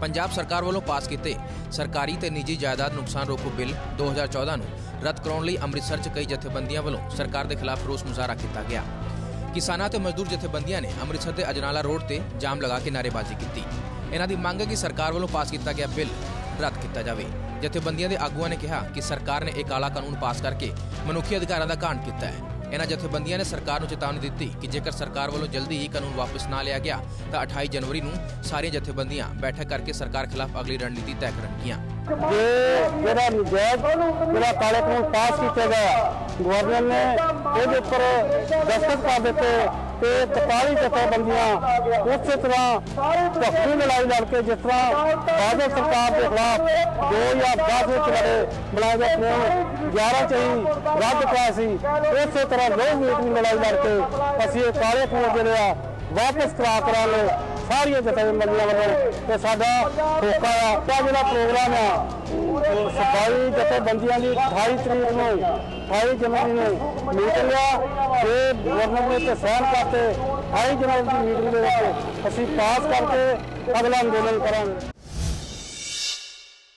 ਪੰਜਾਬ ਸਰਕਾਰ ਵੱਲੋਂ ਪਾਸ ਕੀਤੇ ਸਰਕਾਰੀ ਤੇ ਨਿੱਜੀ ਜਾਇਦਾਦ ਨੁਕਸਾਨ ਰੋਕੂ ਬਿੱਲ 2014 ਨੂੰ ਰੱਦ ਕਰਾਉਣ ਲਈ ਅੰਮ੍ਰਿਤਸਰ 'ਚ ਕਈ ਜਥੇਬੰਦੀਆਂ ਵੱਲੋਂ ਸਰਕਾਰ ਦੇ ਖਿਲਾਫ ਰੋਸ ਮੁਜ਼ਾਹਰਾ ਕੀਤਾ ਗਿਆ। ਕਿਸਾਨਾਂ ਤੇ ਮਜ਼ਦੂਰ ਜਥੇਬੰਦੀਆਂ ਨੇ ਅੰਮ੍ਰਿਤਸਰ ਦੇ ਅਜਨਾਲਾ ਰੋਡ ਤੇ ਜਾਮ ਲਗਾ ਕੇ ਨਾਅਰੇਬਾਜ਼ੀ ਕੀਤੀ। ਇਹਨਾਂ ਦੀ ਮੰਗ ਹੈ ਕਿ ਸਰਕਾਰ ਵੱਲੋਂ ਪਾਸ ਕੀਤਾ ਗਿਆ ਬਿੱਲ ਰੱਦ ਕੀਤਾ ਜਾਵੇ। ਜਥੇਬੰਦੀਆਂ ਦੇ ਆਗੂਆਂ ਨੇ ਕਿਹਾ ਕਿ ਸਰਕਾਰ ਨੇ ਇਹ ਕਾਲਾ ਕਾਨੂੰਨ ਪਾਸ ਕਰਕੇ ਮਨੁੱਖੀ ਅਧਿਕਾਰਾਂ ਦਾ ਘਾਣ ਕੀਤਾ ਹੈ। ਇਹਨਾਂ ਜਥੇਬੰਦੀਆਂ ਨੇ ਸਰਕਾਰ ਨੂੰ ਚੇਤਾਵਨੀ ਦਿੱਤੀ ਕਿ ਜੇਕਰ ਸਰਕਾਰ ਵੱਲੋਂ ਜਲਦੀ ਹੀ ਕਾਨੂੰਨ ਵਾਪਸ ਨਾ ਲਿਆ ਗਿਆ, ਤਾਂ 28 ਜਨਵਰੀ ਨੂੰ ਸਾਰੀਆਂ ਜਥੇਬੰਦੀਆਂ ਬੈਠਕ ਕਰਕੇ ਸਰਕਾਰ ਖਿਲਾਫ ਅਗਲੀ ਰਣਨੀਤੀ ਤੈਅ ਕਰਨਗੀਆਂ। ਜੇ ਜਿਹੜਾ ਨਜਾਇਜ਼, ਜਿਹੜਾ ਕਾਲੇ ਕਾਨੂੰਨ ਪਾਸ ਕੀਤੇ ਗਿਆ, ਗਵਰਨਰ ਨੇ ਇਹਦੇ ਉੱਪਰ ਦਸਤਖਤ ਕਰ ਦਿੱਤੇ। ਤੇ 41 ਜਥੇਬੰਦੀਆਂ ਉਸੇ ਤਰ੍ਹਾਂ ਭੱਖੀ ਲੜਾਈ ਲੜ ਕੇ ਜਿਸ ਤਰ੍ਹਾਂ ਬਾਦਲ ਸਰਕਾਰ ਦੇ ਖਿਲਾਫ 2010 ਵਿੱਚ ਲੜੇ ਮੁਲਾਜ਼ਮ ਕਾਨੂੰਨ 11 ਚ ਹੀ ਰੱਦ ਪਿਆ ਸੀ। ਉਸੇ ਤਰ੍ਹਾਂ ਲੋਕ ਮੀਟਿੰਗ ਲੜਾਈ ਲੜ ਕੇ ਅਸੀਂ ਇਹ ਕਾਲੇ ਕਾਨੂੰਨ ਜਿਹੜੇ ਆ ਵਾਪਸ ਕਰਾ ਕਰਾਂਗੇ ਸਾਰੀਆਂ ਜਥੇਬੰਦੀਆਂ ਵੱਲੋਂ ਤੇ ਸਾਡਾ ਹੋਕਾ ਆ। ਤੇ ਜਿਹੜਾ ਪ੍ਰੋਗਰਾਮ ਆ ਸਫ਼ਾਈ ਜਥੇਬੰਦੀਆਂ ਦੀ 28 ਤਰੀਕ ਨੂੰ 28 ਜਨਵਰੀ ਨੂੰ ਮੀਟਿੰਗ ਆ। ਤੇ ਗਵਰਨਰ ਨੇ ਤੇ ਸਾਈਨ ਕਰਤੇ 28 ਜਨਵਰੀ ਦੀ ਮੀਟਿੰਗ ਦੇ ਵਿੱਚ ਅਸੀਂ ਪਾਸ ਕਰਕੇ ਅਗਲਾ ਅੰਦੋਲਨ ਕਰਾਂਗੇ।